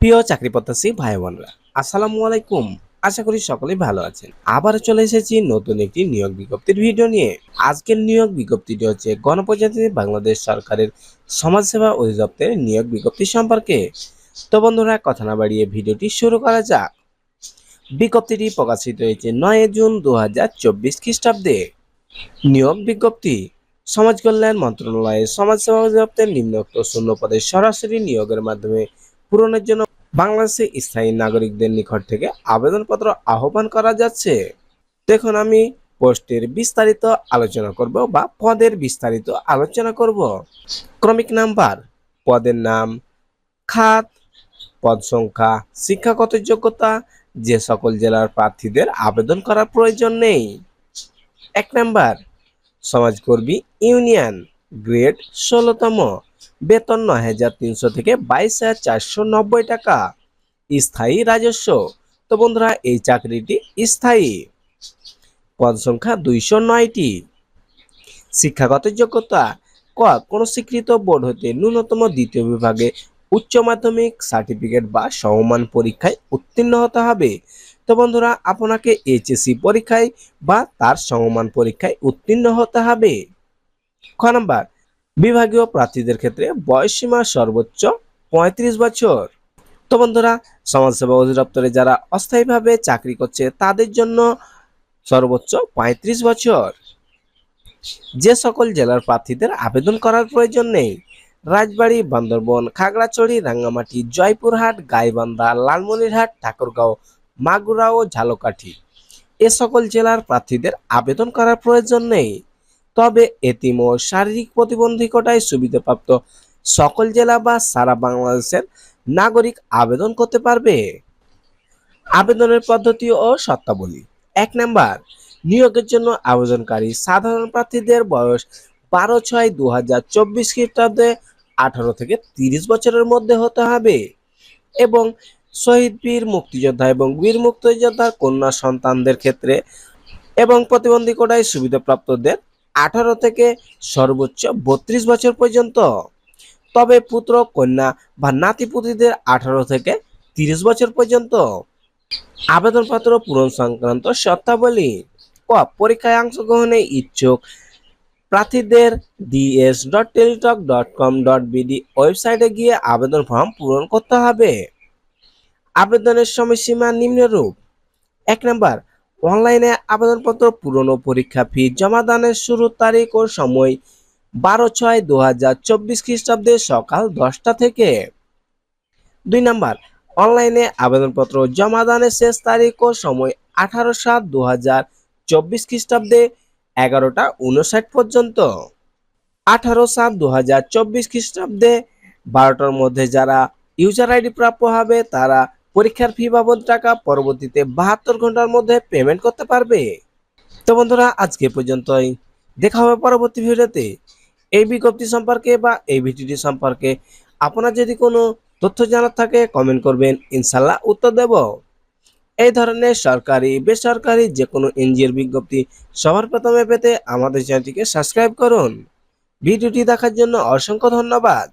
প্রিয় চাকরি প্রত্যাশী ভাই বোনরা আসসালামু আলাইকুম। আশা করি সকলেই ভালো আছেন। আবার চলে এসেছি নতুন একটি নিয়োগ বিজ্ঞপ্তির ভিডিও নিয়ে। আজকের নিয়োগ বিজ্ঞপ্তিটি হচ্ছে গণপ্রজাতন্ত্রী বাংলাদেশ সরকারের সমাজসেবা অধিদপ্তরের নিয়োগ বিজ্ঞপ্তি সম্পর্কে। তো বন্ধুরা, কথা না বাড়িয়ে ভিডিওটি শুরু করা যাক। বিজ্ঞপ্তিটি প্রকাশিত হয়েছে নয় জুন দু হাজার চব্বিশ খ্রিস্টাব্দে। নিয়োগ বিজ্ঞপ্তি, সমাজ কল্যাণ মন্ত্রণালয়ের সমাজসেবা অধিদপ্তরের নিম্নোক্ত শূন্য পদে সরাসরি নিয়োগের মাধ্যমে পূরণের জন্য বাংলাদেশে স্থায়ী নাগরিকদের নিকট থেকে আবেদনপত্র আহ্বান করা যাচ্ছে। দেখুন, আমি পোস্টের বিস্তারিত আলোচনা করব বা পদের বিস্তারিত আলোচনা করব। ক্রমিক নাম্বার, পদের নাম, খাত, পদ সংখ্যা, শিক্ষাগত যোগ্যতা, যে সকল জেলার প্রার্থীদের আবেদন করার প্রয়োজন নেই। এক নাম্বার, সমাজকর্মী ইউনিয়ন, গ্রেড ষোলোতম। বেতন নয় হাজার তিনশো থেকে বাইশ হাজার চারশো নব্বই টাকা। স্থায়ী রাজস্ব। তো বন্ধুরা, এই চাকরিটি স্থায়ী। পদ সংখ্যা দুইশো নয়টি। শিক্ষাগত যোগ্যতা। ক, কোনো স্বীকৃত বোর্ড হতে ন্যূনতম দ্বিতীয় বিভাগে উচ্চ মাধ্যমিক সার্টিফিকেট বা সমমান পরীক্ষায় উত্তীর্ণ হতে হবে। তো বন্ধুরা, আপনাকে এইচএসসি পরীক্ষায় বা তার সমমান পরীক্ষায় উত্তীর্ণ হতে হবে। খ নাম্বার বিভাগীয় প্রার্থীদের ক্ষেত্রে বয়সসীমা সর্বোচ্চ পঁয়ত্রিশ বছর। তো বন্ধুরা, সমাজসেবা অধিদপ্তরে যারা অস্থায়ীভাবে চাকরি করছে, তাদের জন্য সর্বোচ্চ পঁয়ত্রিশ বছর। যে সকল জেলার প্রার্থীদের আবেদন করার প্রয়োজন নেই। রাজবাড়ী, বান্দরবন, খাগড়াছড়ি, রাঙ্গামাটি, জয়পুরহাট, গাইবান্ধা, লালমনিরহাট, ঠাকুরগাঁও, মাগুরা ও ঝালকাঠি। এ সকল জেলার প্রার্থীদের আবেদন করার প্রয়োজন নেই। তবে এতিম ও শারীরিক প্রতিবন্ধকতায় সুবিধাপ্রাপ্ত সকল জেলা বা সারা বাংলাদেশের নাগরিক আবেদন করতে পারবে। আবেদনের পদ্ধতি ও শর্তাবলী। এক নাম্বার, নিয়োগের জন্য আবেদনকারী সাধারণ প্রার্থীদের বয়স বারো ছয় দু হাজার চব্বিশ খ্রিস্টাব্দে আঠারো থেকে তিরিশ বছরের মধ্যে হতে হবে এবং শহীদ বীর মুক্তিযোদ্ধা এবং বীর মুক্তিযোদ্ধা কন্যা সন্তানদের ক্ষেত্রে এবং প্রতিবন্ধী কোটায় সুবিধাপ্রাপ্তদের আঠারো থেকে সর্বোচ্চ বত্রিশ বছর পর্যন্ত। তবে পুত্র, কন্যা বা নাতিপুতিদের আঠারো থেকে তিরিশ বছর পর্যন্ত। আবেদনপত্র পূরণ সংক্রান্ত শর্তাবলী ক পরীক্ষায় অংশগ্রহণে ইচ্ছুক প্রার্থীদের DS dot Teletalk dot com dot BD ওয়েবসাইটে গিয়ে আবেদন ফর্ম পূরণ করতে হবে। আবেদনের সময়সীমা নিম্নরূপ। এক নম্বর অনলাইনে আবেদনপত্র পূরণ ও পরীক্ষা ফি জমা দানের শুরুর তারিখ ও সময় বারো ছয় দু হাজার চব্বিশ খ্রিস্টাব্দে সকাল দশটা থেকে। দুই নাম্বার, অনলাইনে আবেদনপত্র জমা দানের শেষ তারিখ ও সময় আঠারো সাত দু হাজার চব্বিশ খ্রিস্টাব্দে এগারোটা উনষাট পর্যন্ত। আঠারো সাত দু হাজার চব্বিশ খ্রিস্টাব্দে বারোটার মধ্যে যারা ইউজার আইডি প্রাপ্য হবে, তারা পরীক্ষার ফি বাবদ টাকা পরবর্তীতে বাহাত্তর ঘণ্টার মধ্যে পেমেন্ট করতে পারবে। তো বন্ধুরা, আজকে পর্যন্তই। দেখা হবে পরবর্তী ভিডিওতে। এই বিজ্ঞপ্তি সম্পর্কে বা এই ভিডিওটি সম্পর্কে আপনার যদি কোনো তথ্য জানার থাকে কমেন্ট করবেন ইনশাল্লাহ উত্তর দেব। এই ধরনের সরকারি, বেসরকারি যে কোনো এনজিওর বিজ্ঞপ্তি সবার প্রথমে পেতে আমাদের চ্যানেলটিকে সাবস্ক্রাইব করুন। ভিডিওটি দেখার জন্য অসংখ্য ধন্যবাদ।